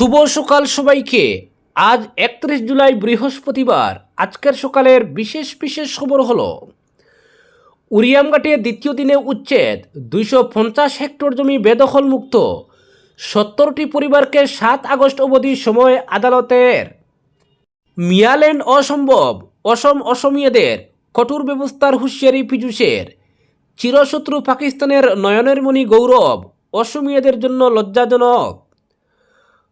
শুভ সকাল সবাইকে। আজ একত্রিশ জুলাই বৃহস্পতিবার। আজকের সকালের বিশেষ বিশেষ খবর হলো, উরিয়ামঘাটে দ্বিতীয় দিনে উচ্ছেদ, দুইশো পঞ্চাশ হেক্টর জমি বেদখল মুক্ত সত্তরটি পরিবারকে সাত আগস্ট অবধি সময় আদালতের। মিয়াল্যান্ড অসম্ভব, অসম অসমীয়াদের, কঠোর ব্যবস্থার হুঁশিয়ারি পীযুষের চিরশত্রু পাকিস্তানের নয়নের মণি গৌরব, অসমীয়াদের জন্য লজ্জাজনক।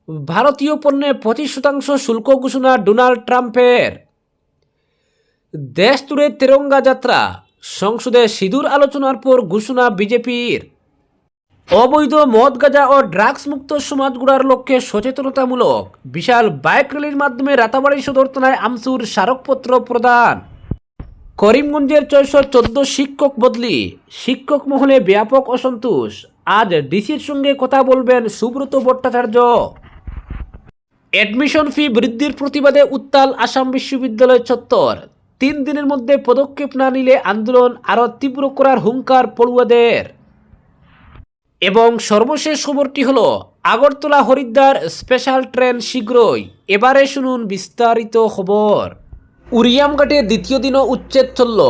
ভারতীয় পণ্যে পঁচিশ শতাংশ শুল্ক ঘোষণা ডোনাল্ড ট্রাম্পের। দেশ জুড়ে তেরঙ্গা যাত্রা, সংসদে সিঁদুর আলোচনার পর ঘোষণা বিজেপির। অবৈধ মদ, গাঁজা ও ড্রাগস মুক্ত সমাজ গড়ার লক্ষ্যে সচেতনতামূলক বিশাল বাইক র্যালির মাধ্যমে রাতাবাড়ি সদর থানায় আমসুর স্মারকপত্র প্রদান। করিমগঞ্জের ছয়শো চোদ্দ শিক্ষক বদলি, শিক্ষক মহলে ব্যাপক অসন্তোষ। আজ ডিসির সঙ্গে কথা বলবেন সুব্রত ভট্টাচার্য। অ্যাডমিশন ফি বৃদ্ধির প্রতিবাদে উত্তাল আসাম বিশ্ববিদ্যালয় চত্বর। তিন দিনের মধ্যে পদক্ষেপ না নিলে আন্দোলন আরও তীব্র করার হুঙ্কার পড়ুয়াদের। এবং সর্বশেষ খবরটি হল, আগরতলা হরিদ্বার স্পেশাল ট্রেন শীঘ্রই। এবারে শুনুন বিস্তারিত খবর। উরিয়ামঘাটে দ্বিতীয় দিনও উচ্ছেদ চলল।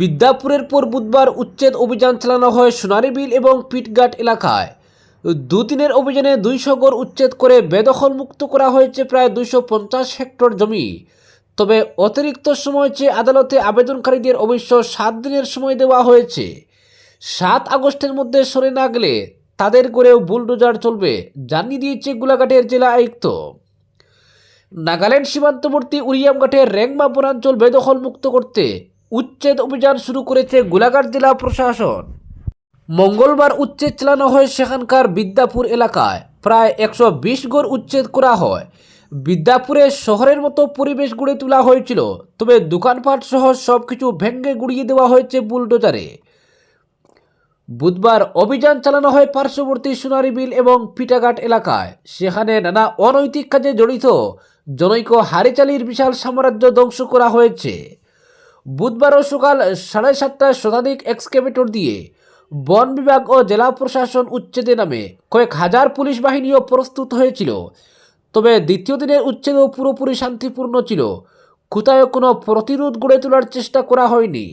বিদ্যাপুরের পর বুধবার উচ্ছেদ অভিযান চালানো হয় সোনারীবিল এবং পিটঘাট এলাকায়। দুদিনের অভিযানে দুইশো গড় উচ্ছেদ করে বেদখল মুক্ত করা হয়েছে প্রায় দুইশো পঞ্চাশ হেক্টর জমি। তবে অতিরিক্ত সময় চেয়ে আদালতে আবেদনকারীদের অবশ্য সাত দিনের সময় দেওয়া হয়েছে। সাত আগস্টের মধ্যে সরে না গেলে তাদের করেও বুলডোজার চলবে, জানিয়ে দিয়েছে গোলাঘাটের জেলা আয়ুক্ত। নাগাল্যান্ড সীমান্তবর্তী উরিয়ামঘাটের রেংমা বনাঞ্চল বেদখল মুক্ত করতে উচ্ছেদ অভিযান শুরু করেছে গোলাঘাট জেলা প্রশাসন। মঙ্গলবার উচ্ছেদ চালানো হয় সেখানকার বিদ্যাপুর এলাকায়। প্রায় একশো বিশ গড় উচ্ছেদ করা হয়। বিদ্যাপুরে শহরের মতো পরিবেশ গড়ে তোলা হয়েছিল, তবে দোকানপাট সহ সব কিছু ভেঙ্গে গুড়িয়ে দেওয়া হয়েছে বুলডোজারে। বুধবার অভিযান চালানো হয় পার্শ্ববর্তী সোনারীবিল এবং পিটাঘাট এলাকায়। সেখানে নানা অনৈতিক কাজে জড়িত জনৈক হারিচালির বিশাল সাম্রাজ্য ধ্বংস করা হয়েছে। বুধবারও সকাল সাড়ে সাতটায় শতাধিক এক্সকেভেটর দিয়ে বন বিভাগ ও জেলা প্রশাসন উচ্ছেদে নামে কয়েক হাজার পুলিশ বাহিনীও প্রস্তুত হয়েছিল। তবে দ্বিতীয় দিনের উচ্ছেদও পুরোপুরি শান্তিপূর্ণ ছিল। কোথাও কোনো প্রতিরোধ গড়ে তোলার চেষ্টা করা হয়নি।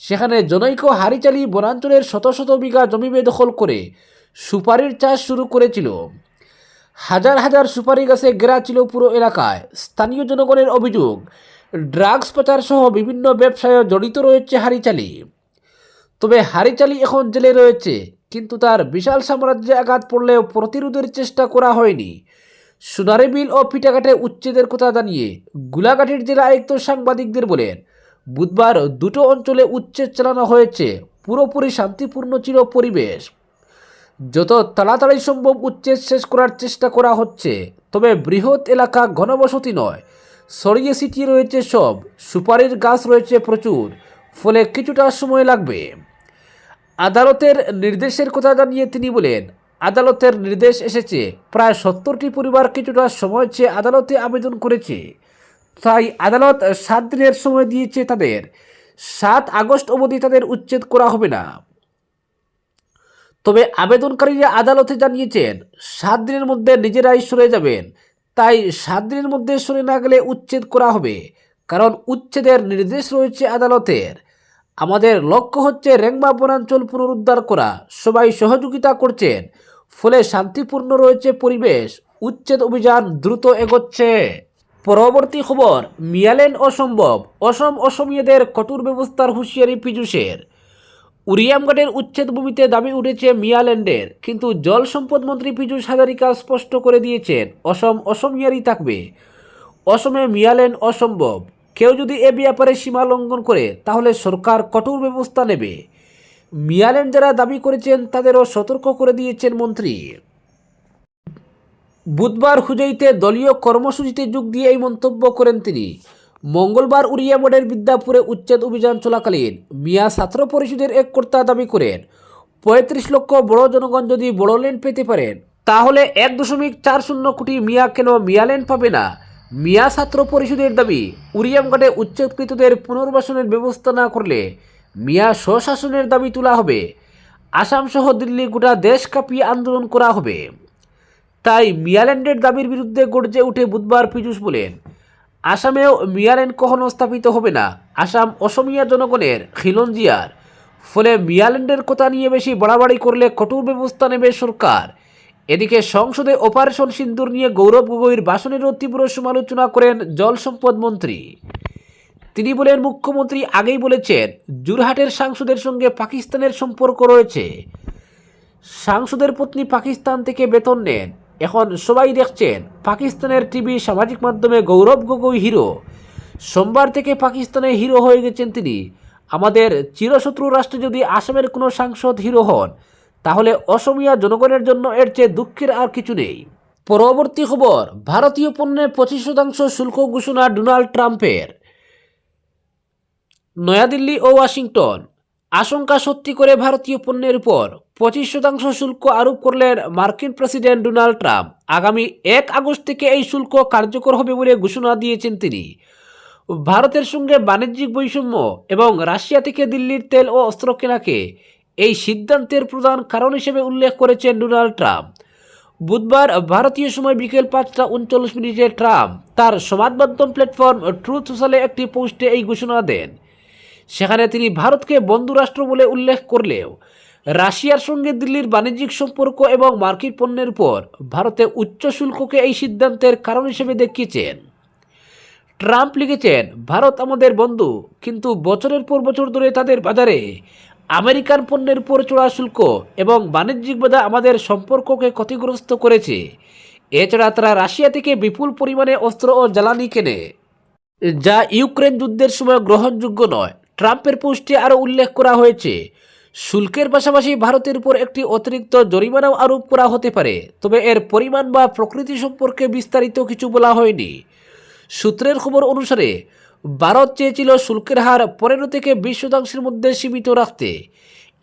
সেখানে জনৈক হারিচালি বনাঞ্চলের শত শত বিঘা জমি বেদখল করে সুপারির চাষ শুরু করেছিল। হাজার হাজার সুপারি গাছে ঘেরা ছিল পুরো এলাকায়। স্থানীয় জনগণের অভিযোগ, ড্রাগস পাচার সহ বিভিন্ন ব্যবসায় জড়িত রয়েছে হারিচালি। তবে হারিচালি এখন জেলে রয়েছে, কিন্তু তার বিশাল সাম্রাজ্যে আঘাত পড়লেও প্রতিরোধের চেষ্টা করা হয়নি। সোনারীবিল ও পিটাঘাটে উচ্ছেদের কথা জানিয়ে গোলাঘাটের জেলা আয়ুক্ত সাংবাদিকদের বলেন, বুধবার দুটো অঞ্চলে উচ্ছেদ চালানো হয়েছে, পুরোপুরি শান্তিপূর্ণ ছিল পরিবেশ। যত তাড়াতাড়ি সম্ভব উচ্ছেদ শেষ করার চেষ্টা করা হচ্ছে, তবে বৃহৎ এলাকা ঘনবসতি নয়, ছড়িয়ে সিটি রয়েছে সব, সুপারির গাছ রয়েছে প্রচুর, ফলে কিছুটা সময় লাগবে। আদালতের নির্দেশের কথা জানিয়ে তিনি বলেন, আদালতের নির্দেশ এসেছে, প্রায় সত্তরটি পরিবার কিছুটা সময় চেয়ে আদালতে আবেদন করেছে। তাই আদালত সাত দিনের সময় দিয়েছে তাদের। সাত আগস্ট অবধি তাদের উচ্ছেদ করা হবে না। তবে আবেদনকারীরা আদালতে জানিয়েছেন, সাত দিনের মধ্যে নিজেরাই সরে যাবেন। তাই সাত দিনের মধ্যে সরে না গেলে উচ্ছেদ করা হবে। কারণ উচ্ছেদের নির্দেশ রয়েছে আদালতের। আমাদের লক্ষ্য হচ্ছে রেংমা বনাঞ্চল পুনরুদ্ধার করা। সবাই সহযোগিতা করছেন। ফলে শান্তিপূর্ণ রয়েছে পরিবেশ। উচ্ছেদ অভিযান দ্রুত এগোচ্ছে। পরবর্তী খবর, মিয়ালেন অসম্ভব। অসম অসমীয়াদের কঠোর ব্যবস্থার হুঁশিয়ারি পীযুষের। উরিয়ামঘাটের উচ্ছেদ ভূমিতে দাবি উঠেছে মিয়াল্যান্ডের কিন্তু জল সম্পদ মন্ত্রী পীযূষ হাজারিকা স্পষ্ট করে দিয়েছেন, অসম অসমিয়ারই থাকবে। অসমে মিয়াল্যান্ড অসম্ভব। কেউ যদি এ ব্যাপারে সীমা লঙ্ঘন করে, তাহলে সরকার কঠোর ব্যবস্থা নেবে। মিয়াল্যান্ড যারা দাবি করেছেন, তাদেরও সতর্ক করে দিয়েছেন মন্ত্রী। বুধবার হুজইতে দলীয় কর্মসূচিতে যোগ দিয়ে এই মন্তব্য করেন তিনি। মঙ্গলবার উড়িয়া বোর্ডের বিদ্যাপুরে উচ্ছেদ অভিযান চলাকালীন মিয়া ছাত্র পরিষদের এক কর্তা দাবি করেন, পঁয়ত্রিশ লক্ষ বড় জনগণ যদি বড় ল্যান্ড পেতে পারেন, তাহলে এক দশমিক চার শূন্য কোটি মিয়া কেন মিয়া ল্যান্ড পাবে না? মিয়া ছাত্র পরিষদের দাবি উরিয়ামঘাটে উচ্চকৃতদের পুনর্বাসনের ব্যবস্থা না করলে মিয়া স্বশাসনের দাবি তোলা হবে। আসাম সহ দিল্লি গোটা দেশ কাঁপিয়ে আন্দোলন করা হবে। তাই মিয়াল্যান্ডের দাবির বিরুদ্ধে গর্জে উঠে বুধবার পীযূষ বলেন, আসামেও মিয়াল্যান্ড কখনো স্থাপিত হবে না। আসাম অসমিয়া জনগণের খিলঞ্জিয়ার ফলে মিয়াল্যান্ডের কথা নিয়ে বেশি বাড়াবাড়ি করলে কঠোর ব্যবস্থা নেবে সরকার। এদিকে সংসদে অপারেশন সিন্দুর নিয়ে গৌরব গগৈর ভাষণেরও তীব্র সমালোচনা করেন জল সম্পদ মন্ত্রী। তিনি বলেন, মুখ্যমন্ত্রী আগেই বলেছেন, জুরহাটের সাংসদের সঙ্গে পাকিস্তানের সম্পর্ক রয়েছে। সাংসদের পত্নী পাকিস্তান থেকে বেতন নেন। এখন সবাই দেখছেন, পাকিস্তানের টিভি সামাজিক মাধ্যমে গৌরব গগৈ হিরো। সোমবার থেকে পাকিস্তানে হিরো হয়ে গেছেন তিনি। আমাদের চিরশত্রু রাষ্ট্রে যদি আসামের কোনো সাংসদ হিরো হন তাহলে অসমিয়া জনগণের জন্য এর চেয়ে দুঃখের আর কিছু নেই। পরবর্তী খবর, ভারতীয় পণ্যে পঁচিশ শতাংশ শুল্ক ঘোষণা ডোনাল্ড ট্রাম্পের। নয়াদিল্লি ও ওয়াশিংটন, আশঙ্কা সত্যি করে ভারতীয় পণ্যের উপর। পঁচিশ শতাংশ শুল্ক আরোপ করলেন মার্কিন প্রেসিডেন্ট ডোনাল্ড ট্রাম্প। আগামী এক আগস্ট থেকে এই শুল্ক কার্যকর হবে বলে ঘোষণা দিয়েছেন তিনি। ভারতের সঙ্গে বাণিজ্যিক বৈষম্য এবং রাশিয়া থেকে দিল্লির তেল ও অস্ত্র কেনাকে এই সিদ্ধান্তের প্রধান কারণ হিসেবে উল্লেখ করেছেন ডোনাল্ড ট্রাম্প। বুধবার ভারতীয় সময় বিকেল পাঁচটা উনচল্লিশ মিনিটে ট্রাম্প তার সমাজ মাধ্যম প্ল্যাটফর্ম ট্রুথ সোশ্যালে একটি পোস্টে এই ঘোষণা দেন। সেখানে তিনি ভারতকে বন্ধু রাষ্ট্র বলে উল্লেখ করলেও, রাশিয়ার সঙ্গে দিল্লির বাণিজ্যিক সম্পর্ক এবং মার্কিন পণ্যের উপর ভারতে উচ্চ শুল্ককে এই সিদ্ধান্তের কারণ হিসেবে দেখিয়েছেন। ট্রাম্প লিখেছেন, ভারত আমাদের বন্ধু, কিন্তু বছরের পর বছর ধরে তাদের বাজারে আমেরিকান পণ্যের উপর চড়া শুল্ক এবং বাণিজ্যিক বাধা আমাদের সম্পর্ককে ক্ষতিগ্রস্ত করেছে। এছাড়া তারা রাশিয়া থেকে বিপুল পরিমাণে অস্ত্র ও জ্বালানি কেনে। যা ইউক্রেন যুদ্ধের সময় গ্রহণযোগ্য নয়। ট্রাম্পের পোস্টে আরও উল্লেখ করা হয়েছে, শুল্কের পাশাপাশি ভারতের উপর একটি অতিরিক্ত জরিমানাও আরোপ করা হতে পারে, তবে এর পরিমাণ বা প্রকৃতি সম্পর্কে বিস্তারিত কিছু বলা হয়নি। সূত্রের খবর অনুসারে ভারত চেয়েছিল শুল্কের হার পনেরো থেকে বিশ শতাংশের মধ্যে সীমিত রাখতে।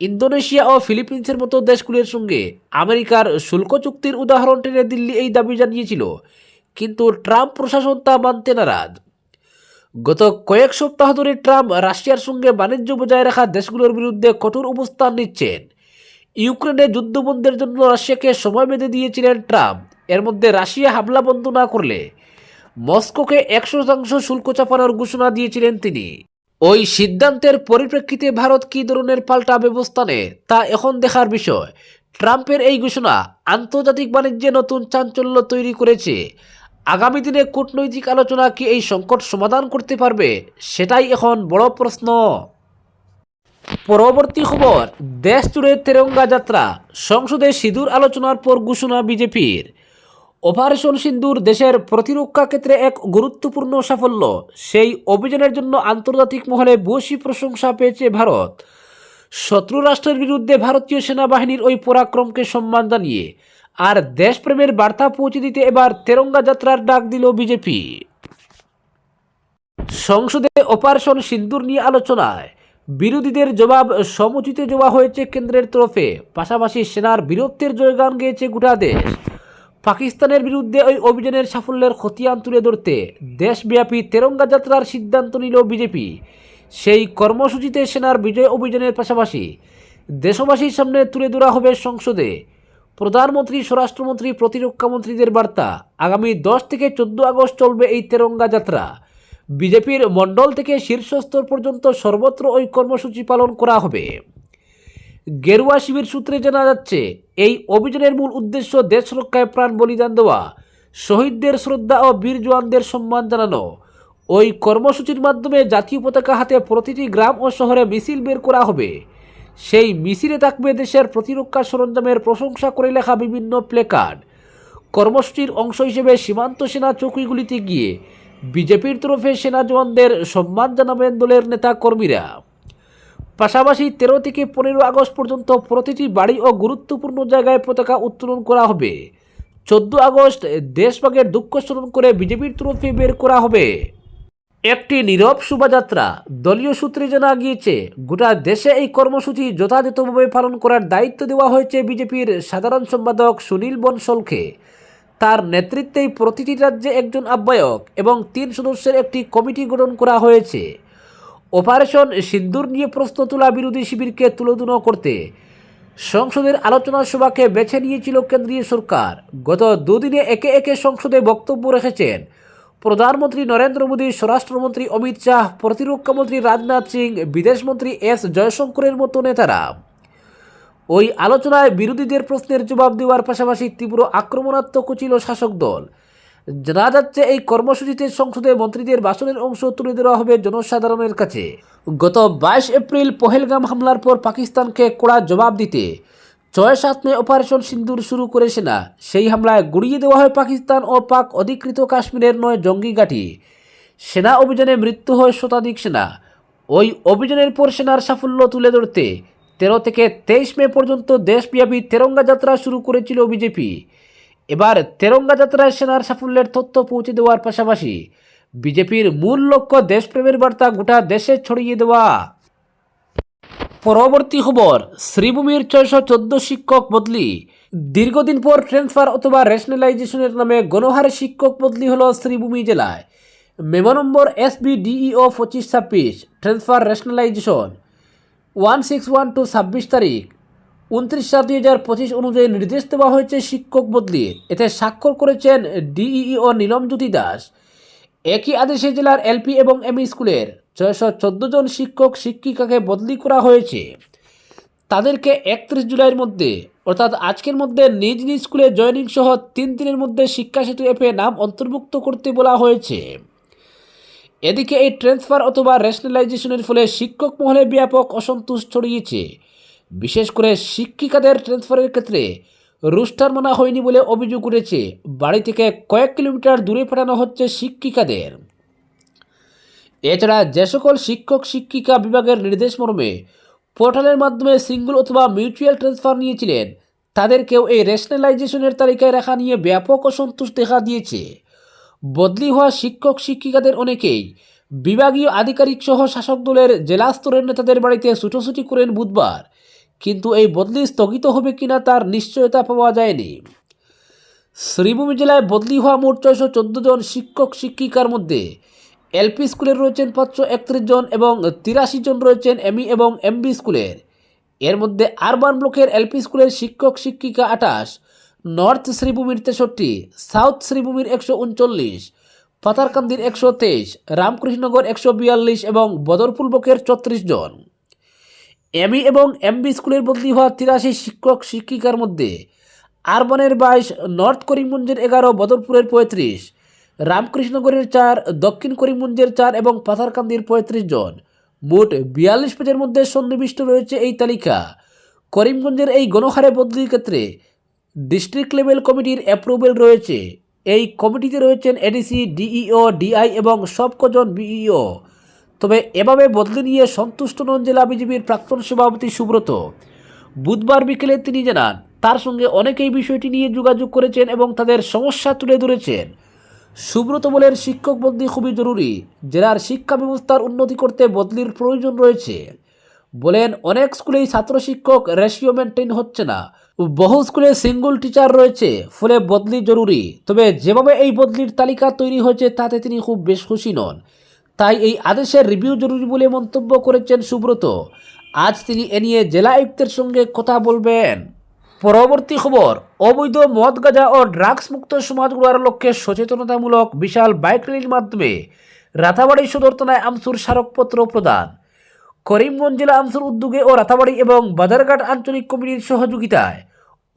ইন্দোনেশিয়া ও ফিলিপিন্সের মতো দেশগুলির সঙ্গে আমেরিকার শুল্ক চুক্তির উদাহরণ টেনে দিল্লি এই দাবি জানিয়েছিল। কিন্তু ট্রাম্প প্রশাসন তা মানতে নারাজ। গত কয়েক সপ্তাহ ধরে ট্রাম্প রাশিয়ার সঙ্গে বাণিজ্য বজায় রাখা দেশগুলোর বিরুদ্ধে কঠোর অবস্থান নিচ্ছেন। ইউক্রেনে যুদ্ধবন্ধের জন্য রাশিয়াকে সময় বেঁধে দিয়েছিলেন ট্রাম্প। এর মধ্যে রাশিয়া হামলা বন্ধ না করলে মস্কোকে একশো শতাংশ শুল্ক চাপানোর ঘোষণা দিয়েছিলেন তিনি। ওই সিদ্ধান্তের পরিপ্রেক্ষিতে ভারত কী ধরনের পাল্টা ব্যবস্থা নেয়, তা এখন দেখার বিষয়। ট্রাম্পের এই ঘোষণা আন্তর্জাতিক বাণিজ্যে নতুন চাঞ্চল্য তৈরি করেছে। আগামী দিনে কূটনৈতিক আলোচনা কি এই সংকট সমাধান করতে পারবে, সেটাই এখন বড় প্রশ্ন। পরবর্তী খবর দেশ জুড়ে তেরঙ্গা যাত্রা। সংসদে সিঁদুর আলোচনার পর ঘোষণা বিজেপির। অপারেশন সিন্দুর দেশের প্রতিরক্ষা ক্ষেত্রে এক গুরুত্বপূর্ণ সাফল্য। সেই অভিযানের জন্য আন্তর্জাতিক মহলে বসি প্রশংসা পেয়েছে ভারত। শত্রু রাষ্ট্রের বিরুদ্ধে ভারতীয় সেনাবাহিনীর ওই পরাক্রমকে সম্মান জানিয়ে। আর দেশপ্রেমের বার্তা পৌঁছে দিতে এবার তেরঙ্গা যাত্রার ডাক দিল বিজেপি। সংসদে অপারেশন সিন্দুর নিয়ে আলোচনায়। বিরোধীদের জবাব সমুচিত দেওয়া হয়েছে কেন্দ্রের তরফে। পাশাপাশি সেনার বীরত্বের জয়গান গেয়েছে গোটা দেশ। পাকিস্তানের বিরুদ্ধে ওই অভিযানের সাফল্যের খতিয়ান তুলে ধরতে দেশব্যাপী তেরঙ্গা যাত্রার সিদ্ধান্ত নিল বিজেপি। সেই কর্মসূচিতে সেনার বিজয় অভিযানের পাশাপাশি দেশবাসীর সামনে তুলে ধরা হবে সংসদে। প্রধানমন্ত্রী, স্বরাষ্ট্রমন্ত্রী, প্রতিরক্ষা মন্ত্রীদের বার্তা। আগামী দশ থেকে চোদ্দ আগস্ট চলবে এই তেরঙ্গা যাত্রা। বিজেপির মণ্ডল থেকে শীর্ষস্তর পর্যন্ত সর্বত্র ওই কর্মসূচি পালন করা হবে। গেরুয়া শিবির সূত্রে জানা যাচ্ছে, এই অভিযানের মূল উদ্দেশ্য দেশ রক্ষায় প্রাণ বলিদান দেওয়া, শহীদদের শ্রদ্ধা ও বীর জওয়ানদের সম্মান জানানো। ওই কর্মসূচির মাধ্যমে জাতীয় পতাকা হাতে প্রতিটি গ্রাম ও শহরে মিছিল বের করা হবে। সেই মিছিলে থাকবে দেশের প্রতিরক্ষা সরঞ্জামের প্রশংসা করে লেখা বিভিন্ন প্লেকার্ড। কর্মসূচির অংশ হিসেবে সীমান্ত সেনা চৌকিগুলিতে গিয়ে বিজেপির তরফে সেনা জওয়ানদের সম্মান জানাবেন দলের নেতা কর্মীরা। পাশাপাশি তেরো থেকে পনেরো আগস্ট পর্যন্ত প্রতিটি বাড়ি ও গুরুত্বপূর্ণ জায়গায় পতাকা উত্তোলন করা হবে। চোদ্দ আগস্ট দেশভাগের দুঃখ স্মরণ করে বিজেপির তরফে বের করা হবে। একটি নীরব শোভাযাত্রা, দলীয় সূত্রে জানা গিয়েছে, গোটা দেশে এই কর্মসূচি যথাযথভাবে পালন করার দায়িত্ব দেওয়া হয়েছে বিজেপির সাধারণ সম্পাদক সুনীল বনসলকে তার নেতৃত্বেই প্রতিটি রাজ্যে একজন আহ্বায়ক এবং তিন সদস্যের একটি কমিটি গঠন করা হয়েছে। অপারেশন সিন্দুর নিয়ে প্রশ্ন তোলা বিরোধী শিবিরকে তুলোধুনো করতে। সংসদের আলোচনা সভাকে বেছে নিয়েছিল কেন্দ্রীয় সরকার। গত দুদিনে একে একে সংসদে বক্তব্য রেখেছেন প্রধানমন্ত্রী নরেন্দ্র মোদী, স্বরাষ্ট্রমন্ত্রী অমিত শাহ প্রতিরক্ষামন্ত্রী রাজনাথ সিং বিদেশমন্ত্রী এস জয়শঙ্করের মতো নেতারা। ওই আলোচনায় বিরোধীদের প্রশ্নের জবাব দেওয়ার পাশাপাশি তীব্র আক্রমণাত্মক ছিল শাসক দল। জানা যাচ্ছে, এই কর্মসূচিতে সংসদে মন্ত্রীদের ভাষণের অংশ তুলে দেওয়া হবে জনসাধারণের কাছে। গত বাইশ এপ্রিল পহেলগাম হামলার পর পাকিস্তানকে কড়া জবাব দিতে ছয় সাত মে অপারেশন সিন্দুর শুরু করে সেনা। সেই হামলায় গুড়িয়ে দেওয়া হয় পাকিস্তান ও পাক অধিকৃত কাশ্মীরের নয় জঙ্গি ঘাঁটি। সেনা অভিযানে মৃত্যু হয় শতাধিক সেনা। ওই অভিযানের পর সেনার সাফল্য তুলে ধরতে তেরো থেকে তেইশ মে পর্যন্ত দেশব্যাপী তেরঙ্গা যাত্রা শুরু করেছিল বিজেপি। এবার তেরঙ্গা যাত্রায় সেনার সাফল্যের তথ্য পৌঁছে দেওয়ার পাশাপাশি বিজেপির মূল লক্ষ্য দেশপ্রেমের বার্তা গোটা দেশে ছড়িয়ে দেওয়া। পরবর্তী খবর, শ্রীভূমির ছয়শো চোদ্দ শিক্ষক বদলি। দীর্ঘদিন পর ট্রান্সফার অথবা রেশনালাইজেশনের নামে গণহারে শিক্ষক বদলি হল শ্রীভূমি জেলায়। Memo number S B DEO পঁচিশ ছাব্বিশ, transfer rationalisation one six one two ছাব্বিশ তারিখ। উনত্রিশ সাত দুই হাজার পঁচিশ অনুযায়ী নির্দেশ দেওয়া হয়েছে শিক্ষক বদলির এতে স্বাক্ষর করেছেন ডিইও ও নীলমজ্যোতি দাস। একই আদেশে জেলার এলপি এবং এমই স্কুলের ছয়শো চোদ্দ জন শিক্ষক শিক্ষিকাকে বদলি করা হয়েছে। তাদেরকে একত্রিশ জুলাইয়ের মধ্যে, অর্থাৎ আজকের মধ্যে নিজ নিজ স্কুলে জয়নিং সহ তিন দিনের মধ্যে শিক্ষা সেতু অ্যাপে নাম অন্তর্ভুক্ত করতে বলা হয়েছে। এদিকে এই ট্রান্সফার অথবা রেশনালাইজেশনের ফলে শিক্ষক মহলে ব্যাপক অসন্তোষ ছড়িয়েছে। বিশেষ করে শিক্ষিকাদের ট্রান্সফারের ক্ষেত্রে রুস্টার মানা হয়নি বলে অভিযোগ উঠেছে। বাড়ি থেকে কয়েক কিলোমিটার দূরে পাঠানো হচ্ছে শিক্ষিকাদের। এছাড়া যে সকল শিক্ষক, শিক্ষিকা বিভাগের নির্দেশ মর্মে পোর্টালের মাধ্যমে সিঙ্গল অথবা মিউচুয়াল ট্রান্সফার নিয়েছিলেন। তাদেরকেও এই রেশনালাইজেশনের তালিকায় রাখা নিয়ে ব্যাপক অসন্তোষ দেখা দিয়েছে। বদলি হওয়া শিক্ষক, শিক্ষিকাদের অনেকেই বিভাগীয় আধিকারিক সহ শাসক দলের জেলা স্তরের নেতাদের বাড়িতে ছুটোছুটি করেন বুধবার। কিন্তু এই বদলি স্থগিত হবে কিনা তার নিশ্চয়তা পাওয়া যায়নি। শ্রীভূমি জেলায় বদলি হওয়া মোট ছয়শো চোদ্দ জন শিক্ষক, শিক্ষিকার মধ্যে এলপি স্কুলের রয়েছেন পাঁচশো একত্রিশ জন এবং তিরাশি জন রয়েছেন এমই এবং এমবি স্কুলের। এর মধ্যে আরবান ব্লকের এলপি স্কুলের শিক্ষক, শিক্ষিকা আটাশ নর্থ শ্রীভূমির তেষট্টি, সাউথ শ্রীভূমির একশো উনচল্লিশ, পাতারকান্দির একশো তেইশ, রামকৃষ্ণনগর একশো বিয়াল্লিশ এবং বদরপুর ব্লকের চৌত্রিশ জন। এমই এবং এমবি স্কুলের বদলি হওয়া তিরাশি শিক্ষক শিক্ষিকার মধ্যে আরবানের বাইশ, নর্থ করিমগঞ্জের এগারো, বদরপুরের পঁয়ত্রিশ রামকৃষ্ণগরের চার, দক্ষিণ করিমগঞ্জের চার এবং পাথারকান্দির পঁয়ত্রিশ জন। মোট বিয়াল্লিশ পেজের মধ্যে সন্নিবিষ্ট রয়েছে এই তালিকা। করিমগঞ্জের এই গণহারে বদলির ক্ষেত্রে ডিস্ট্রিক্ট লেভেল কমিটির অ্যাপ্রুভেল রয়েছে। এই কমিটিতে রয়েছেন এডিসি, ডিইও, ডিআই এবং সব কজন বিইও। তবে এভাবে বদলে নিয়ে সন্তুষ্ট নন জেলা বিজেপির প্রাক্তন সভাপতি সুব্রত। বুধবার বিকেলে তিনি জানান, তার সঙ্গে অনেকেই বিষয়টি নিয়ে যোগাযোগ করেছেন এবং তাদের সমস্যা তুলে ধরেছেন। সুব্রত বলেন, শিক্ষক বদলি খুবই জরুরি। জেলার শিক্ষা ব্যবস্থার উন্নতি করতে বদলির প্রয়োজন রয়েছে। বলেন, অনেক স্কুলেই ছাত্র শিক্ষক রেশিও মেনটেন হচ্ছে না। বহু স্কুলে সিঙ্গল টিচার রয়েছে, ফলে বদলি জরুরি। তবে যেভাবে এই বদলির তালিকা তৈরি হয়েছে, তাতে তিনি খুব বেশ খুশি নন। তাই এই আদেশের রিভিউ জরুরি বলে মন্তব্য করেছেন সুব্রত। আজ তিনি এ নিয়ে জেলা আয়ুক্তের সঙ্গে কথা বলবেন। পরবর্তী খবর, অবৈধ মদ, গাঁজা ও ড্রাগস মুক্ত সমাজ গড়ার লক্ষ্যে সচেতনতামূলক বিশাল বাইক র্যালির মাধ্যমে রাতাবাড়ি সদর থানায় আমসুর স্মারকপত্র প্রদান। করিমগঞ্জ জেলা আমসুর উদ্যোগে ও রাতাবাড়ি এবং বাজারঘাট আঞ্চলিক কমিটির সহযোগিতায়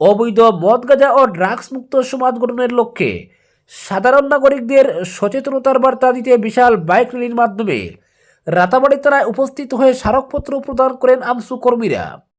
অবৈধ মদ, গাঁজা ও ড্রাগস মুক্ত সমাজ গঠনের লক্ষ্যে সাধারণ নাগরিকদের সচেতনতার বার্তা দিতে বিশাল বাইক র্যালির মাধ্যমে রাতাবাড়ি তারায় উপস্থিত হয়ে স্মারকপত্র প্রদান করেন আমসু কর্মীরা।